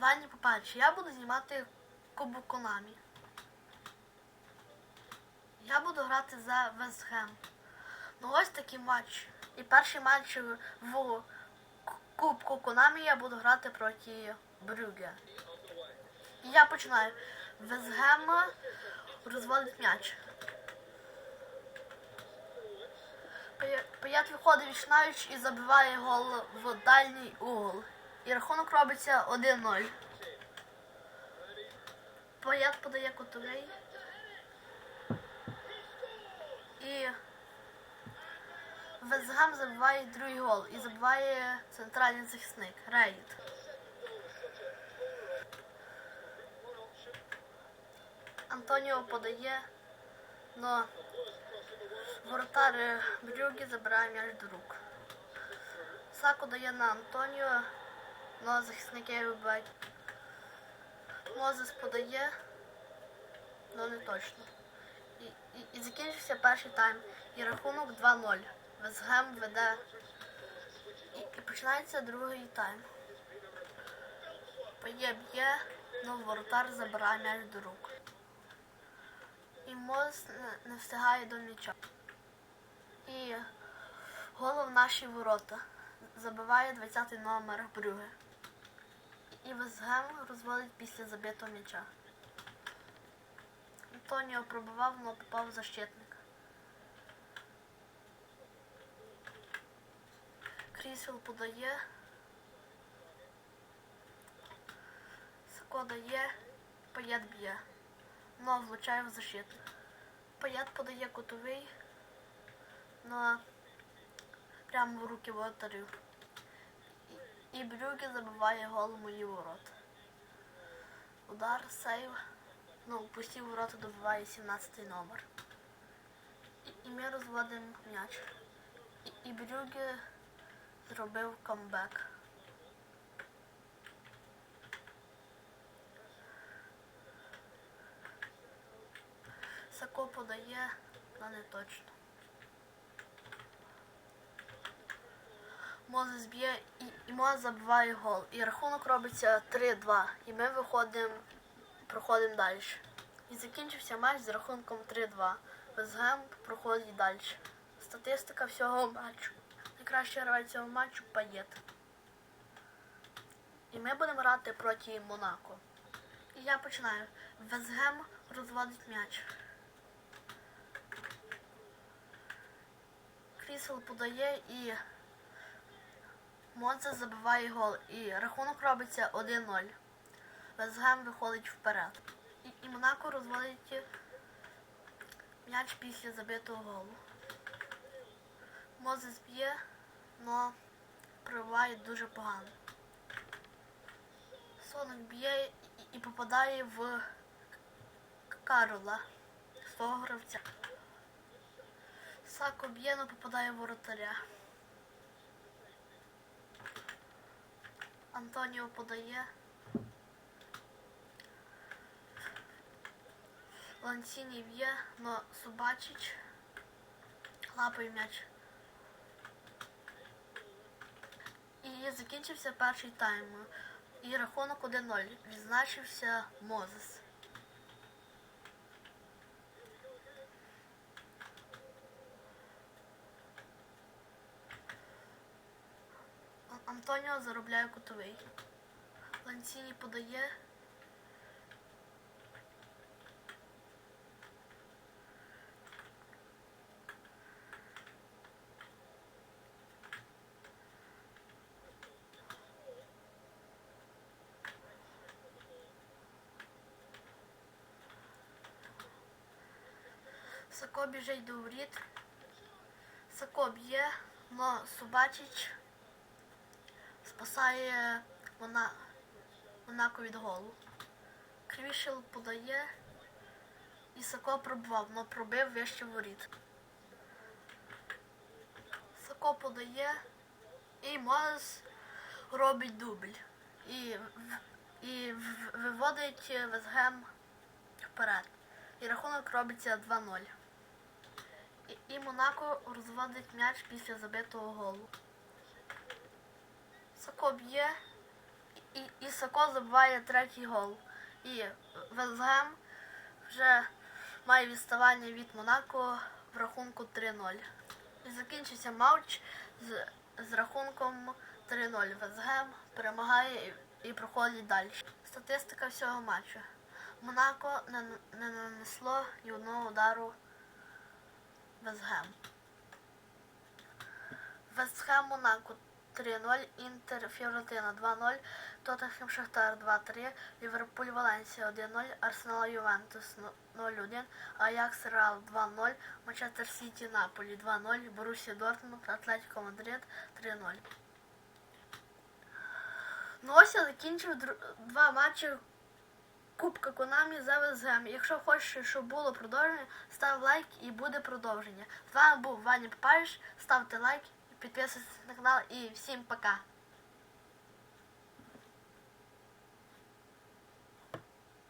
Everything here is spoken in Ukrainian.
Вані Попач, я буду знімати Кубок Конамі. Я буду грати за Вестхем. Ну ось такий матч. І перший матч в Кубку Конамі я буду грати проти Брюге. І я починаю. Вестгем розводить м'яч. Пая- Паят виходить вічнаючи і забиває гол в дальній угол. І рахунок робиться 1-0. Паят подає кутовий. І Вестгем забиває другий гол і забиває центральний захисник Рейд. Антоніо подає, но воротар Брюгі забирає м'яч до рук. Сако дає на Антоніо, но захисники вибивають. Мозес подає, но не точно. І, і, і закінчився перший тайм. І рахунок 2-0. Вестгем веде. І, і починається другий тайм. Пає б'є, но воротар забирає м'яч до рук. І Мозес не, не встигає до м'яча. І гол в наші ворота. Забиває 20-й номер Брюге. І Вестгем розводить після забитого м'яча. Антоніо пробивав, але попав защитник. Крісел подає. Сако дає, паєт б'є. Но влучає в защитник. Паєт подає кутовий, но прямо в руки воротарю. І, Брюге забиває гол в мої ворота. Удар, сейв. Ну, пусті ворота добиває 17 номер. І, і ми розводимо м'яч. І, і Брюге зробив камбек. Сако подає, але не точно. Мозес б'є і, і Мозес забиває гол. І рахунок робиться 3-2. І ми виходимо, проходимо далі. І закінчився матч з рахунком 3-2. Вестгем проходить далі. Статистика всього матчу. Найкращий гравець цього матчу Паєт. І ми будемо грати проти Монако. І я починаю. Вестгем розводить м'яч. Крісел подає і Монце забиває гол. І рахунок робиться 1-0. Вестгем виходить вперед. І, і Монако розводить м'яч після забитого голу. Мозес б'є, але пробиває дуже погано. Соник б'є і, і попадає в Карола, свого гравця. Сако б'є, але попадає в воротаря. Антоніо подає. Ланціні б'є, но Субачич лапає м'яч. І закінчився перший тайм. І рахунок 1-0. Відзначився Мозес. Антоніо заробляє кутовий. Ланціні подає. Сако біжить до воріт. Сако б'є, но Субачич спасає Мона... Монако від голу. Крішел подає і Сако пробував, но пробив вище воріт. Сако подає і Мозес робить дубль. І, і виводить Вестгем вперед. І рахунок робиться 2-0. І, і Монако розводить м'яч після забитого голу. Сако б'є, і, і, Сако забиває третій гол. І Везгем вже має відставання від Монако в рахунку 3-0. І закінчився матч з, з рахунком 3-0. Везгем перемагає і, і проходить далі. Статистика всього матчу. Монако не, не нанесло ні одного удару Везгем. Вестхем Монако 3-0, Інтер Фіорентина 2-0, Тоттенхем Шахтар 2-3, Ліверпуль Валенсія 1-0, Арсенал Ювентус 0-1, Аякс Реал 2-0, Манчестер Сіті Наполі 2-0, Борусія Дортмунд, Атлетико Мадрид 3-0. Ну ось я закінчив два матчі Кубка Конамі за Везгем. Якщо хочеш, щоб було продовження, став лайк і буде продовження. З вами був Ваня Папариш. Ставте лайк, підписуйтесь на канал и всем пока.